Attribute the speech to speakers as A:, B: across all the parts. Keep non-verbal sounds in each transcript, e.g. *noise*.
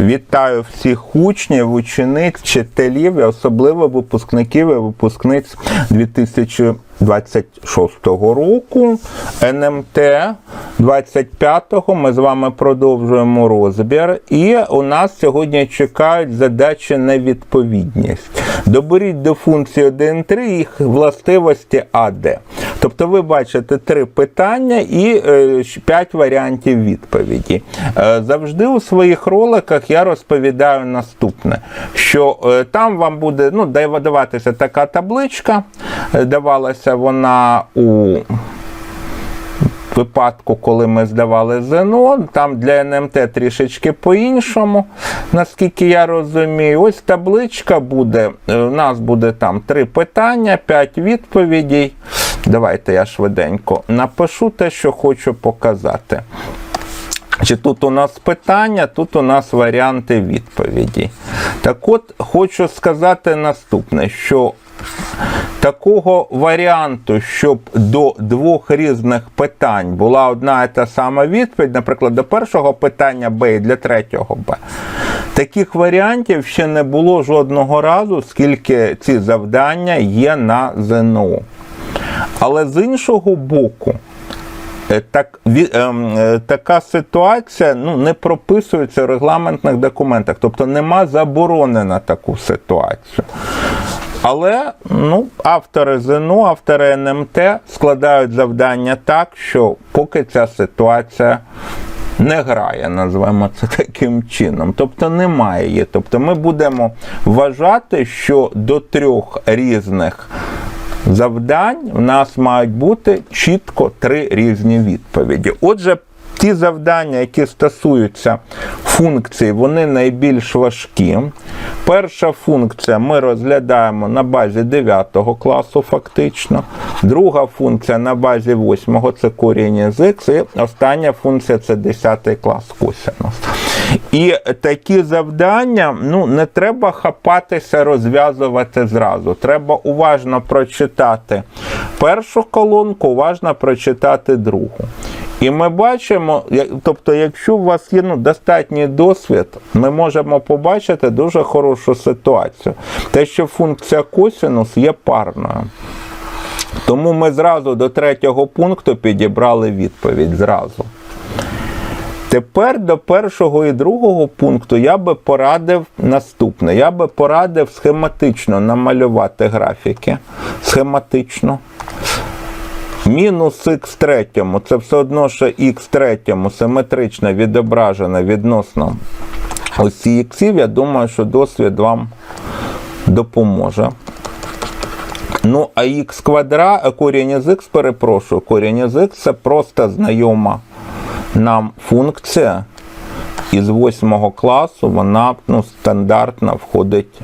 A: Вітаю всіх учнів, учениць, вчителів, і особливо випускників і випускниць 2026 року. НМТ 25-го ми з вами продовжуємо розбір. І у нас сьогодні чекають задачі на відповідність. Доберіть до функції 1.3 їх властивості АД. Тобто ви бачите три питання і е, п'ять варіантів відповіді. Е, Завжди у своїх роликах я розповідаю наступне: що е, там вам буде ну, дав- даватися така табличка, давалася вона у випадку, коли ми здавали ЗНО, там для НМТ трішечки по-іншому, наскільки я розумію. Ось табличка буде. е, У нас буде там три питання, п'ять відповідей. Давайте я швиденько напишу те, що хочу показати. Чи тут у нас питання, тут у нас варіанти відповіді. Так от хочу сказати наступне, що такого варіанту, щоб до двох різних питань була одна і та сама відповідь, наприклад, до першого питання Б і для третього Б. Таких варіантів ще не було жодного разу, скільки ці завдання є на ЗНО. Але з іншого боку, Е, Так, ем, е, така ситуація ну, не прописується в регламентних документах, тобто нема заборони на таку ситуацію. Але ну, автори ЗНО, автори НМТ складають завдання так, що поки ця ситуація не грає, називаємо це таким чином. Тобто немає її. Тобто ми будемо вважати, що до трьох різних завдань в нас мають бути чітко три різні відповіді. Отже, ті завдання, які стосуються функцій, вони найбільш важкі. Перша функція ми розглядаємо на базі 9 класу, фактично. Друга функція на базі 8 це корінь з х. І остання функція це 10 клас косинус. І такі завдання ну, не треба хапатися, розв'язувати зразу. Треба уважно прочитати першу колонку, уважно прочитати другу. І ми бачимо, тобто, якщо у вас є ну, достатній досвід, ми можемо побачити дуже хорошу ситуацію. Те, що функція косинус є парною. Тому ми зразу до третього пункту підібрали відповідь зразу. Тепер до першого і другого пункту я би порадив наступне. Я би порадив схематично намалювати графіки. Схематично. Мінус х третьому це все одно, що х третьому симетрично відображено відносно осі іксів. Я думаю, що досвід вам допоможе. Ну, а х квадра, а корінь з х, перепрошую, корінь з х це просто знайома нам функція. Із 8 класу вона ну, стандартно входить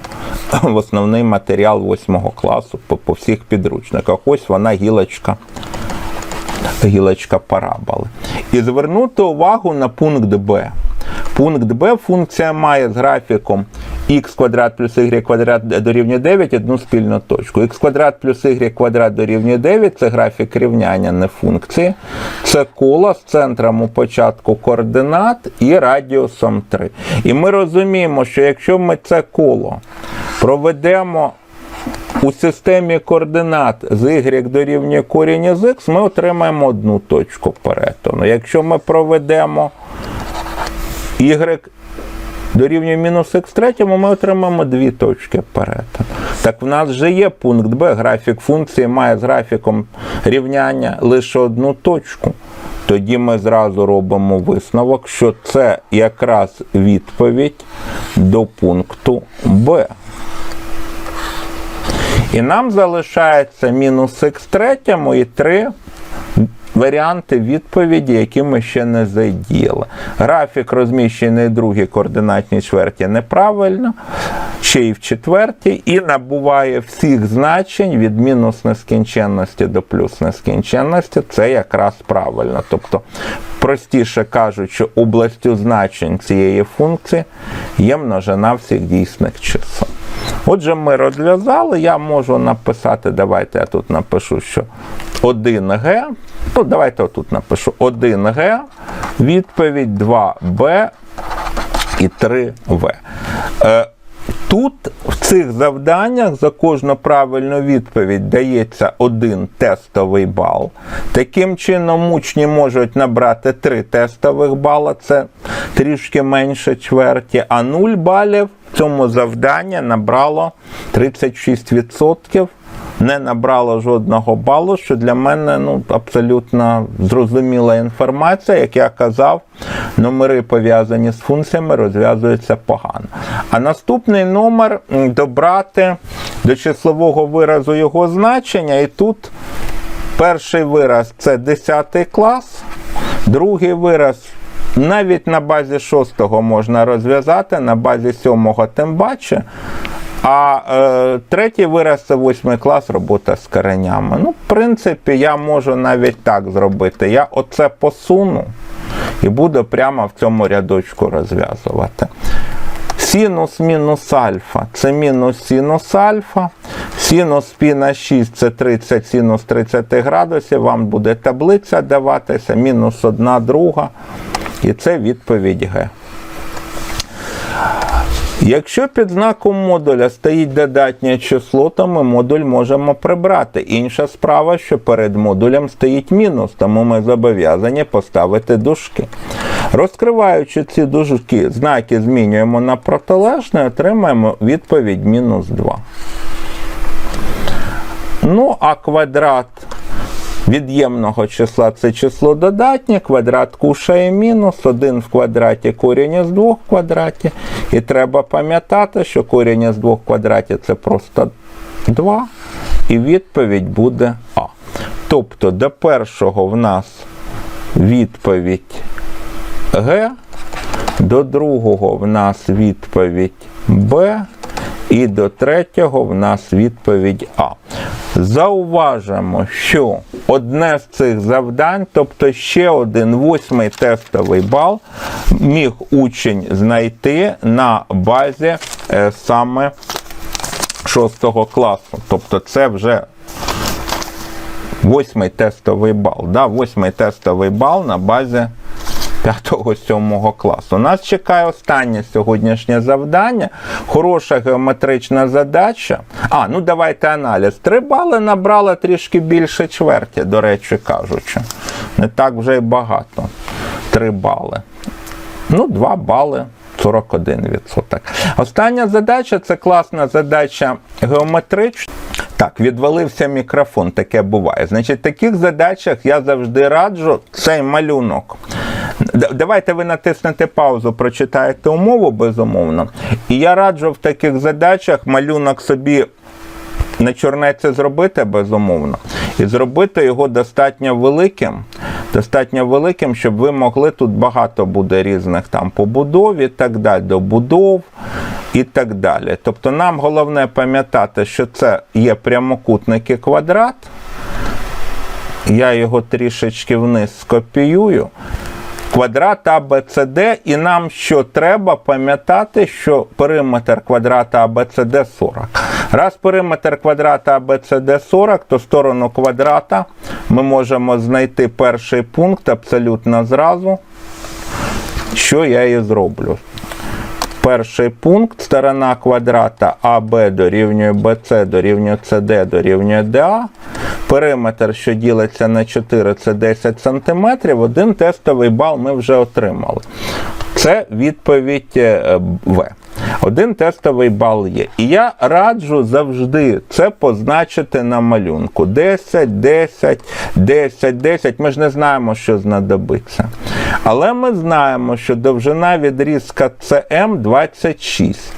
A: *laughs* в основний матеріал 8 класу по, по всіх підручниках. Ось вона гілочка, гілочка параболи. І звернути увагу на пункт Б. Пункт Б функція має з графіком х квадрат плюс y квадрат дорівнює 9 одну спільну точку. х квадрат плюс y квадрат дорівнює 9 це графік рівняння, не функції. Це коло з центром у початку координат і радіусом 3. І ми розуміємо, що якщо ми це коло проведемо у системі координат з y дорівнює корінь з x, ми отримаємо одну точку перетину. Якщо ми проведемо y дорівнює мінус х третьому, ми отримаємо дві точки перетину. Так в нас вже є пункт Б, графік функції має з графіком рівняння лише одну точку. Тоді ми зразу робимо висновок, що це якраз відповідь до пункту Б. І нам залишається мінус х третьому і три варіанти відповіді, які ми ще не задіяли. Графік розміщений в другій координатній чверті неправильно, ще й в четвертій, і набуває всіх значень від мінус нескінченності до плюс нескінченності. Це якраз правильно. Тобто, простіше кажучи, областю значень цієї функції є множина всіх дійсних чисел. Отже, ми розв'язали, я можу написати, давайте я тут напишу, що 1Г, ну давайте отут напишу 1Г, відповідь 2Б і 3В. Е, Тут в цих завданнях за кожну правильну відповідь дається один тестовий бал. Таким чином, учні можуть набрати три тестових бала, це трішки менше чверті, а 0 балів в цьому завданні набрало 36%. Не набрало жодного балу, що для мене ну, абсолютно зрозуміла інформація. Як я казав, номери пов'язані з функціями розв'язуються погано. А наступний номер добрати до числового виразу його значення, і тут перший вираз це 10 клас, другий вираз. Навіть на базі шостого можна розв'язати, на базі сьомого тим паче. А е, третій вираз це восьмий клас робота з коренями. Ну, в принципі, я можу навіть так зробити. Я оце посуну і буду прямо в цьому рядочку розв'язувати. Синус мінус альфа це мінус синус альфа. Синус пі на 6 це 30 синус 30 градусів. Вам буде таблиця даватися, мінус 1 друга. І це відповідь Г. Якщо під знаком модуля стоїть додатнє число, то ми модуль можемо прибрати. Інша справа, що перед модулем стоїть мінус, тому ми зобов'язані поставити дужки. Розкриваючи ці дужки, знаки змінюємо на протилежне, отримаємо відповідь мінус 2. Ну, а квадрат від'ємного числа це число додатнє, квадрат кушає мінус, 1 в квадраті корінь із 2 в квадраті. І треба пам'ятати, що корінь із 2 в квадраті це просто 2, і відповідь буде А. Тобто до першого в нас відповідь Г, до другого в нас відповідь Б, і до третього в нас відповідь А. Зауважимо, що одне з цих завдань, тобто ще один восьмий тестовий бал, міг учень знайти на базі е, саме 6 класу. Тобто це вже восьмий тестовий бал. Да? Восьмий тестовий бал на базі 5-7 класу. Нас чекає останнє сьогоднішнє завдання. Хороша геометрична задача. А, ну давайте аналіз. Три бали набрала трішки більше чверті, до речі кажучи. Не так вже й багато. Три бали. Ну, 2 бали. 41%. Остання задача це класна задача геометрична. Так, відвалився мікрофон, таке буває. Значить, в таких задачах я завжди раджу цей малюнок. Давайте ви натиснете паузу, прочитаєте умову, безумовно. І я раджу в таких задачах малюнок собі на чорнеці зробити, безумовно, і зробити його достатньо великим. Достатньо великим, щоб ви могли тут багато буде різних там побудов і так далі, добудов і так далі. Тобто нам головне пам'ятати, що це є прямокутник і квадрат. Я його трішечки вниз скопіюю. Квадрат АБЦД, і нам що треба пам'ятати, що периметр квадрата АБЦД 40. Раз периметр квадрата АБЦД 40, то сторону квадрата ми можемо знайти перший пункт абсолютно зразу. Що я і зроблю. Перший пункт сторона квадрата АБ дорівнює BC дорівнює CD дорівнює DA. Периметр, що ділиться на 4, це 10 см. Один тестовий бал ми вже отримали. Це відповідь е, В. Один тестовий бал є. І я раджу завжди це позначити на малюнку. 10, 10, 10, 10. Ми ж не знаємо, що знадобиться. Але ми знаємо, що довжина відрізка CM 26.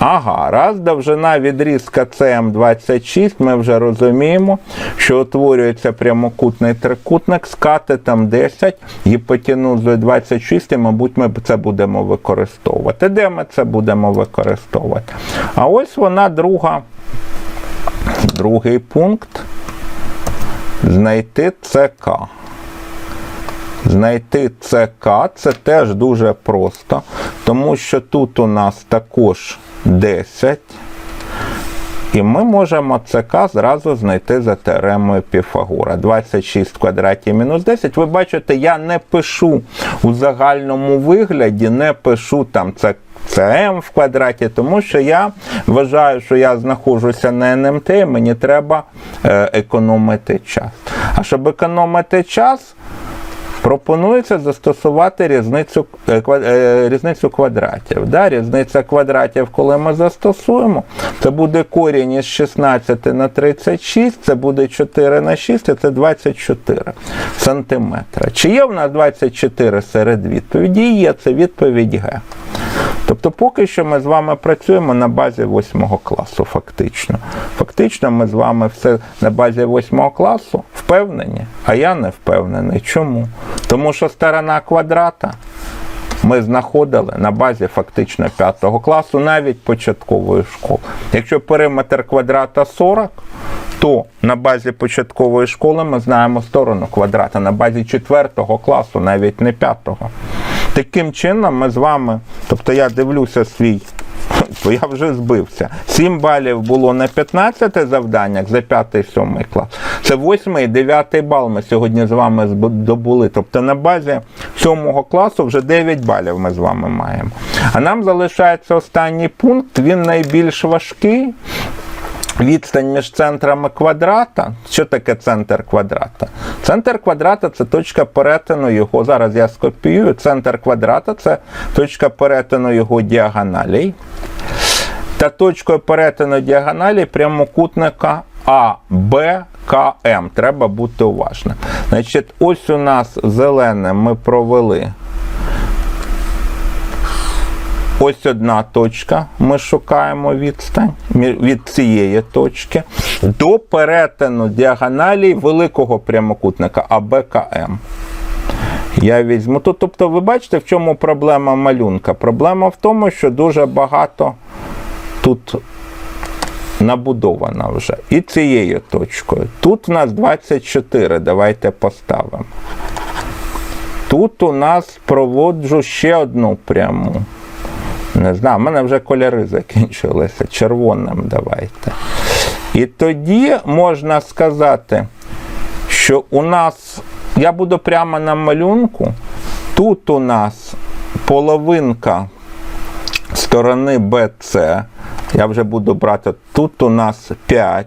A: Ага, раз довжина відрізка CM 26, ми вже розуміємо, що утворюється прямокутний трикутник з катетом 10, гіпотенузою 26, і, мабуть, ми це будемо використовувати. Де ми це будемо використовувати? А ось вона друга, другий пункт. Знайти ЦК. Знайти ЦК це теж дуже просто, тому що тут у нас також 10. І ми можемо ЦК зразу знайти за теоремою Піфагора. 26 в квадраті мінус 10. Ви бачите, я не пишу у загальному вигляді, не пишу там це. Це М в квадраті, тому що я вважаю, що я знаходжуся на НМТ, мені треба е, економити час. А щоб економити час, Пропонується застосувати різницю, е, е, різницю квадратів. Да? Різниця квадратів, коли ми застосуємо, це буде корінь із 16 на 36, це буде 4 на 6, і це 24 сантиметра. Чи є в нас 24 серед відповіді? Є, це відповідь Г. Тобто, поки що ми з вами працюємо на базі 8 класу, фактично. Фактично, ми з вами все на базі 8 класу впевнені, а я не впевнений. Чому? Тому що сторона квадрата ми знаходили на базі фактично 5 класу, навіть початкової школи. Якщо периметр квадрата 40, то на базі початкової школи ми знаємо сторону квадрата, на базі 4 класу, навіть не 5. Таким чином, ми з вами, тобто я дивлюся свій, *laughs* то я вже збився. 7 балів було на 15 завданнях за 5-7 клас. Це 8 і 9 бал ми сьогодні з вами здобули. Тобто на базі 7 класу вже 9 балів ми з вами маємо. А нам залишається останній пункт, він найбільш важкий. Відстань між центрами квадрата. Що таке центр квадрата? Центр квадрата це точка перетину його. Зараз я скопіюю. Центр квадрата це точка перетину його діагоналей. Та точкою перетину діагоналі прямокутника А, Б, К, М. Треба бути уважним. Значить, ось у нас зелене ми провели. Ось одна точка. Ми шукаємо відстань від цієї точки до перетину діагоналі великого прямокутника АБКМ. Я візьму. Тут, тобто, ви бачите, в чому проблема малюнка? Проблема в тому, що дуже багато тут набудована вже. І цією точкою. Тут у нас 24. Давайте поставимо. Тут у нас проводжу ще одну пряму. Не знаю, в мене вже кольори закінчилися. Червоним давайте. І тоді можна сказати, що у нас, я буду прямо на малюнку, тут у нас половинка сторони BC, я вже буду брати, тут у нас 5,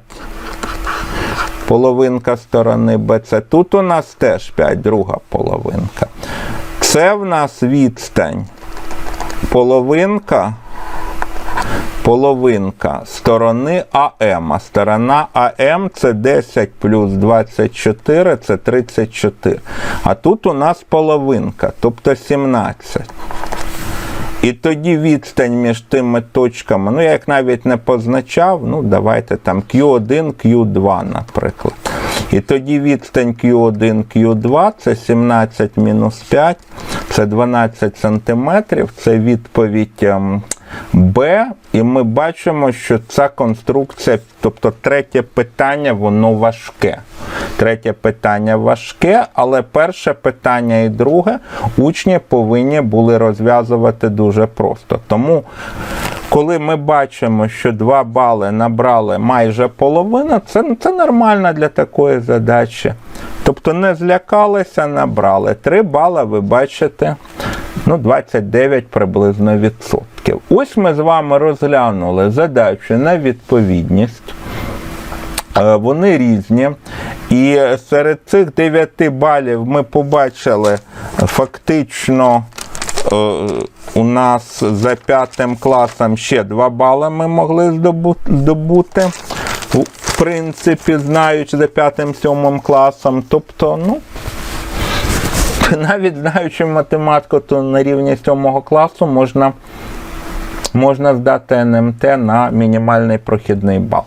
A: половинка сторони BC, тут у нас теж 5, друга половинка. Це в нас відстань половинка. Половинка сторони АМ. А сторона АМ це 10 плюс 24, це 34. А тут у нас половинка, тобто 17. І тоді відстань між тими точками, ну я як навіть не позначав, ну давайте там Q1, Q2, наприклад. І тоді відстань Q1, Q2 це 17 мінус 5, це 12 сантиметрів, це відповідь ем, Б. І ми бачимо, що ця конструкція, тобто третє питання, воно важке. Третє питання важке, але перше питання і друге учні повинні були розв'язувати дуже просто. Тому, коли ми бачимо, що 2 бали набрали майже половину, це, це нормально для такої задачі. Тобто не злякалися, набрали. 3 бали, ви бачите, ну 29 приблизно відсотків. Ось ми з вами розглянули задачу на відповідність. Е, Вони різні. І серед цих 9 балів ми побачили фактично. е, У нас за п'ятим класом ще 2 бали ми могли здобу- здобути. Принципі, знаючи за п'ятим сьомим класом. Тобто, ну, навіть знаючи математику, то на рівні сьомого класу можна, можна здати НМТ на мінімальний прохідний бал.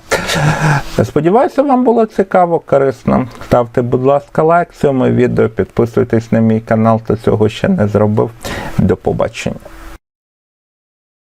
A: Сподіваюся, вам було цікаво, корисно. Ставте, будь ласка, лайк цьому відео, підписуйтесь на мій канал, хто цього ще не зробив. До побачення.